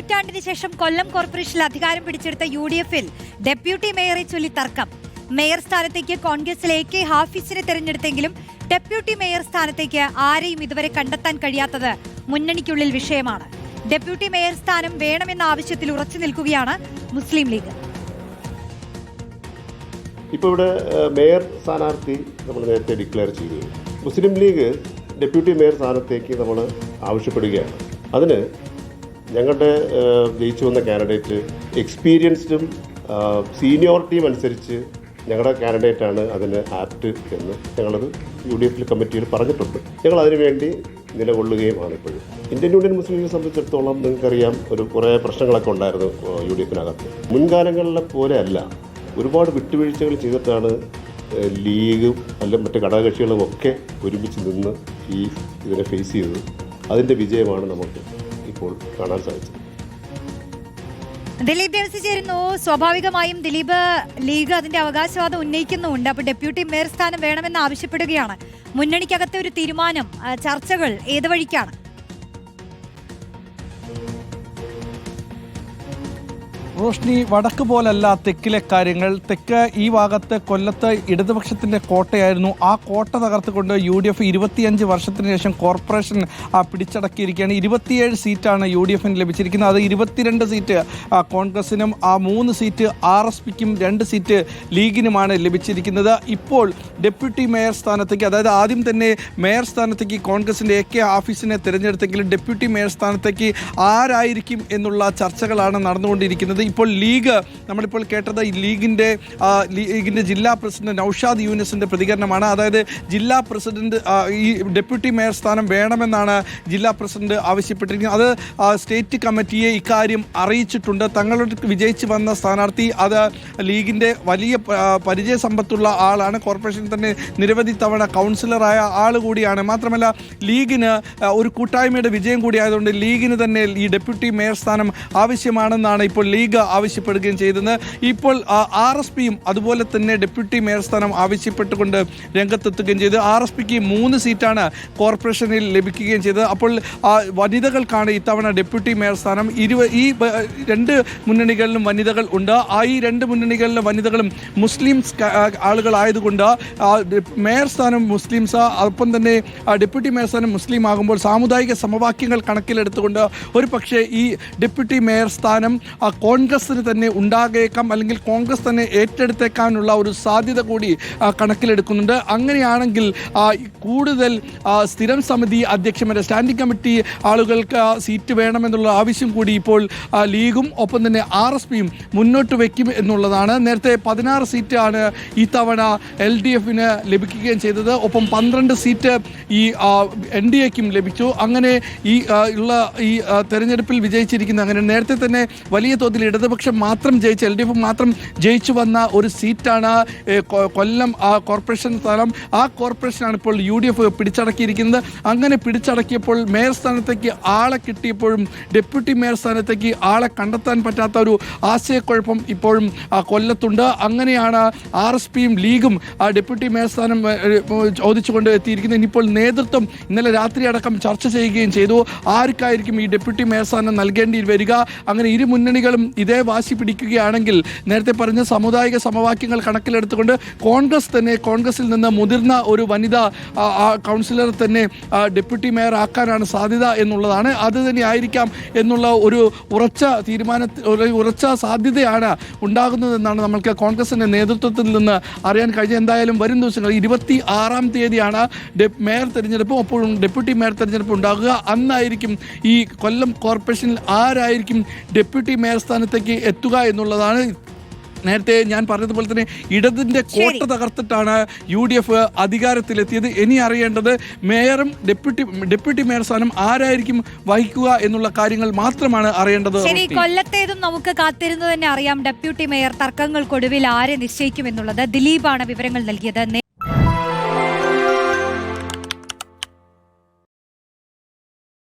നൂറ്റാണ്ടിന് ശേഷം കൊല്ലം കോർപ്പറേഷനിൽ അധികാരം പിടിച്ചെടുത്ത യു ഡി എഫിൽ ഡെപ്യൂട്ടി മേയറെ ചൊല്ലി തർക്കം. മേയർ സ്ഥാനത്തേക്ക് കോൺഗ്രസിലെ എ കെ ഹാഫിസിനെ തെരഞ്ഞെടുത്തെങ്കിലും ഡെപ്യൂട്ടി മേയർ സ്ഥാനത്തേക്ക് ആരെയും ഇതുവരെ കണ്ടെത്താൻ കഴിയാത്തത് മുന്നണിക്കുള്ളിൽ വിഷയമാണ്. ഡെപ്യൂട്ടി മേയർ സ്ഥാനം വേണമെന്ന ആവശ്യത്തിൽ ഉറച്ചു നിൽക്കുകയാണ് മുസ്ലിം ലീഗ്. ഇപ്പോൾ ഇവിടെ മേയർ സ്ഥാനാർത്ഥി നമ്മൾ നേരത്തെ ഡിക്ലെയർ ചെയ്തു. മുസ്ലിം ലീഗ് ഡെപ്യൂട്ടി മേയർ സ്ഥാനത്തേക്ക് നമ്മൾ ആവശ്യപ്പെടുകയാണ്. അതിന് ഞങ്ങളുടെ ജയിച്ചു വന്ന കാൻഡിഡേറ്റ് എക്സ്പീരിയൻസ്ഡും സീനിയോറിറ്റിയും അനുസരിച്ച് ഞങ്ങളുടെ കാൻഡിഡേറ്റാണ് അതിന് ആപ്റ്റ് എന്ന് ഞങ്ങളത് യു ഡി എഫിൽ കമ്മിറ്റിയിൽ പറഞ്ഞിട്ടുണ്ട്. ഞങ്ങൾ അതിനുവേണ്ടി നിലകൊള്ളുകയുമാണ് ഇപ്പോഴും ഇന്ത്യൻ യൂണിയൻ മുസ്ലിം ലീഗിനെ സംബന്ധിച്ചിടത്തോളം നിങ്ങൾക്കറിയാം ഒരു കുറേ പ്രശ്നങ്ങളൊക്കെ ഉണ്ടായിരുന്നു യു ഡി എഫിനകത്ത് മുൻകാലങ്ങളിലെ പോലെ അല്ല. ഒരുപാട് വിട്ടുവീഴ്ചകൾ ചെയ്തിട്ടാണ് ലീഗും അല്ല മറ്റ് ഘടകകക്ഷികളും ഒക്കെ ഒരുമിച്ച് നിന്ന് ഈ ഇതിനെ ഫേസ് ചെയ്തത്. അതിന്റെ വിജയമാണ് നമുക്ക് ഇപ്പോൾ കാണാൻ സാധിച്ചത് ദിലീപ് ദേവസി ചേരുന്നു. സ്വാഭാവികമായും ദിലീപ് ലീഗ് അതിന്റെ അവകാശവാദം ഉന്നയിക്കുന്നുണ്ട്. അപ്പൊ ഡെപ്യൂട്ടി മേയർ സ്ഥാനം വേണമെന്ന് ആവശ്യപ്പെടുകയാണ്. മുന്നണിക്കകത്തെ ഒരു തീരുമാനം ചർച്ചകൾ ഏത് വഴിക്കാണ്? റോഷ്നി വടക്ക് പോലല്ല തെക്കിലെ കാര്യങ്ങൾ. തെക്ക് ഈ ഭാഗത്ത് കൊല്ലത്ത് ഇടതുപക്ഷത്തിന്റെ കോട്ടയായിരുന്നു. ആ കോട്ട തകർത്തുകൊണ്ട് യു ഡി എഫ് ഇരുപത്തിയഞ്ച് വർഷത്തിന് ശേഷം കോർപ്പറേഷൻ പിടിച്ചടക്കിയിരിക്കുകയാണ്. ഇരുപത്തിയേഴ് സീറ്റാണ് യു ഡി എഫിന് ലഭിച്ചിരിക്കുന്നത്. അത് ഇരുപത്തിരണ്ട് സീറ്റ് കോൺഗ്രസിനും ആ മൂന്ന് സീറ്റ് ആർ എസ് പിക്കും രണ്ട് സീറ്റ് ലീഗിനുമാണ് ലഭിച്ചിരിക്കുന്നത്. ഇപ്പോൾ ഡെപ്യൂട്ടി മേയർ സ്ഥാനത്തേക്ക് അതായത് ആദ്യം തന്നെ മേയർ സ്ഥാനത്തേക്ക് കോൺഗ്രസിന്റെ എ കെ ഓഫീസിനെ തിരഞ്ഞെടുത്തെങ്കിലും ഡെപ്യൂട്ടി മേയർ സ്ഥാനത്തേക്ക് ആരായിരിക്കും എന്നുള്ള ചർച്ചകളാണ് നടന്നുകൊണ്ടിരിക്കുന്നത്. ഇപ്പോൾ ലീഗ് നമ്മളിപ്പോൾ കേട്ടത് ലീഗിന്റെ ലീഗിന്റെ ജില്ലാ പ്രസിഡന്റ് നൌഷാദ് യൂനിസിന്റെ പ്രതികരണമാണ്. അതായത് ജില്ലാ പ്രസിഡന്റ് ഈ ഡെപ്യൂട്ടി മേയർ സ്ഥാനം വേണമെന്നാണ് ജില്ലാ പ്രസിഡന്റ് ആവശ്യപ്പെട്ടിരിക്കുന്നത്. അത് സ്റ്റേറ്റ് കമ്മിറ്റിയെ ഇക്കാര്യം അറിയിച്ചിട്ടുണ്ട്. തങ്ങളുടെ വിജയിച്ചു വന്ന സ്ഥാനാർത്ഥി അത് ലീഗിന്റെ വലിയ പരിചയ സമ്പത്തുള്ള ആളാണ്. കോർപ്പറേഷൻ തന്നെ നിരവധി തവണ കൗൺസിലറായ ആൾ കൂടിയാണ്. മാത്രമല്ല ലീഗിന് ഒരു കൂട്ടായ്മയുടെ വിജയം കൂടി ആയതുകൊണ്ട് ലീഗിന് തന്നെ ഈ ഡെപ്യൂട്ടി മേയർ സ്ഥാനം ആവശ്യമാണെന്നാണ് ഇപ്പോൾ ലീഗ് ആവശ്യപ്പെടുകയും ചെയ്തത് ഇപ്പോൾ ആർ എസ് പിയും അതുപോലെ തന്നെ ഡെപ്യൂട്ടി മേയർ സ്ഥാനം ആവശ്യപ്പെട്ടുകൊണ്ട് രംഗത്തെത്തുകയും ചെയ്തു. ആർ എസ് പിക്ക് മൂന്ന് സീറ്റാണ് കോർപ്പറേഷനിൽ ലഭിക്കുകയും ചെയ്തത്. അപ്പോൾ വനിതകൾക്കാണ് ഇത്തവണ ഡെപ്യൂട്ടി മേയർ സ്ഥാനം. ഇരുവ ഈ രണ്ട് മുന്നണികളിലും വനിതകൾ ഉണ്ട്. ആ ഈ രണ്ട് മുന്നണികളിലെ വനിതകളും മുസ്ലിം ആളുകളായതുകൊണ്ട് മേയർ സ്ഥാനം മുസ്ലിംസ് ഒപ്പം തന്നെ ഡെപ്യൂട്ടി മേയർ സ്ഥാനം മുസ്ലിം ആകുമ്പോൾ സാമുദായിക സമവാക്യങ്ങൾ കണക്കിലെടുത്തുകൊണ്ട് ഒരു പക്ഷേ ഈ ഡെപ്യൂട്ടി മേയർ സ്ഥാനം ആ, കോൺഗ്രസിന് തന്നെ ഉണ്ടാകേക്കാം അല്ലെങ്കിൽ കോൺഗ്രസ് തന്നെ ഏറ്റെടുത്തേക്കാനുള്ള ഒരു സാധ്യത കൂടി കണക്കിലെടുക്കുന്നുണ്ട്. അങ്ങനെയാണെങ്കിൽ കൂടുതൽ സ്ഥിരം സമിതി അധ്യക്ഷന്മാരെ സ്റ്റാൻഡിംഗ് കമ്മിറ്റി ആളുകൾക്ക് സീറ്റ് വേണമെന്നുള്ള ആവശ്യം കൂടി ഇപ്പോൾ ലീഗും ഒപ്പം തന്നെ ആർ എസ് പിയും മുന്നോട്ട് വയ്ക്കും എന്നുള്ളതാണ്. നേരത്തെ പതിനാറ് സീറ്റാണ് ഈ തവണ എൽ ഡി എഫിന് ലഭിക്കുകയും ചെയ്തത്. ഒപ്പം പന്ത്രണ്ട് സീറ്റ് ഈ എൻ ഡി എക്കും ലഭിച്ചു. അങ്ങനെ ഈ ഉള്ള ഈ തെരഞ്ഞെടുപ്പിൽ വിജയിച്ചിരിക്കുന്ന അങ്ങനെ നേരത്തെ തന്നെ വലിയ തോതിൽ ഇടതുപക്ഷം മാത്രം ജയിച്ച എൽ ഡി എഫ് മാത്രം ജയിച്ചു വന്ന ഒരു സീറ്റാണ് കൊല്ലം ആ കോർപ്പറേഷൻ സ്ഥലം. ആ കോർപ്പറേഷനാണ് ഇപ്പോൾ യു ഡി എഫ് പിടിച്ചടക്കിയിരിക്കുന്നത്. അങ്ങനെ പിടിച്ചടക്കിയപ്പോൾ മേയർ സ്ഥാനത്തേക്ക് ആളെ കിട്ടിയപ്പോഴും ഡെപ്യൂട്ടി മേയർ സ്ഥാനത്തേക്ക് ആളെ കണ്ടെത്താൻ പറ്റാത്ത ഒരു ആശയക്കുഴപ്പം ഇപ്പോഴും കൊല്ലത്തുണ്ട്. അങ്ങനെയാണ് ആർ എസ് പിയും ലീഗും ഡെപ്യൂട്ടി മേയർ സ്ഥാനം ചോദിച്ചുകൊണ്ട് എത്തിയിരിക്കുന്നത്. ഇനിയിപ്പോൾ നേതൃത്വം ഇന്നലെ രാത്രി അടക്കം ചർച്ച ചെയ്യുകയും ചെയ്തു. ആർക്കായിരിക്കും ഈ ഡെപ്യൂട്ടി മേയർ സ്ഥാനം നൽകേണ്ടി വരിക? അങ്ങനെ ഇരു മുന്നണികളും ഇതേ വാശി പിടിക്കുകയാണെങ്കിൽ നേരത്തെ പറഞ്ഞ സാമുദായിക സമവാക്യങ്ങൾ കണക്കിലെടുത്തുകൊണ്ട് കോൺഗ്രസ് തന്നെ കോൺഗ്രസിൽ നിന്ന് മുതിർന്ന ഒരു വനിതാ കൗൺസിലർ തന്നെ ഡെപ്യൂട്ടി മേയർ ആക്കാനാണ് സാധ്യത എന്നുള്ളതാണ്. അത് തന്നെ ആയിരിക്കാം എന്നുള്ള ഒരു ഉറച്ച തീരുമാന ഒരു ഉറച്ച സാധ്യതയാണ് ഉണ്ടാകുന്നതെന്നാണ് നമ്മൾക്ക് കോൺഗ്രസിന്റെ നേതൃത്വത്തിൽ നിന്ന് അറിയാൻ കഴിഞ്ഞ എന്തായാലും വരും ദിവസങ്ങൾ ഇരുപത്തി ആറാം തീയതിയാണ് മേയർ തെരഞ്ഞെടുപ്പും അപ്പോഴും ഡെപ്യൂട്ടി മേയർ തെരഞ്ഞെടുപ്പ് ഉണ്ടാകുക. അന്നായിരിക്കും ഈ കൊല്ലം കോർപ്പറേഷനിൽ ആരായിരിക്കും ഡെപ്യൂട്ടി മേയർ സ്ഥാനത്തേക്ക് എത്തുക എന്നുള്ളതാണ് നേരത്തെ ഞാൻ പറഞ്ഞതുപോലെ തന്നെ ഇടതിന്റെ കോട്ട തകർത്തിട്ടാണ് യു ഡി എഫ് അധികാരത്തിലെത്തിയത്. ഇനി അറിയേണ്ടത് മേയറും ഡെപ്യൂട്ടി ഡെപ്യൂട്ടി മേയർ സ്ഥാനം ആരായിരിക്കും വഹിക്കുക എന്നുള്ള കാര്യങ്ങൾ മാത്രമാണ് അറിയേണ്ടത്. ശരി. കൊല്ലത്തേതും നമുക്ക് കാത്തിരുന്നു തന്നെ അറിയാം. ഡെപ്യൂട്ടി മേയർ തർക്കങ്ങൾക്കൊടുവിൽ ആരെ നിശ്ചയിക്കും എന്നുള്ളത് ദിലീപാണ് വിവരങ്ങൾ നൽകിയത്.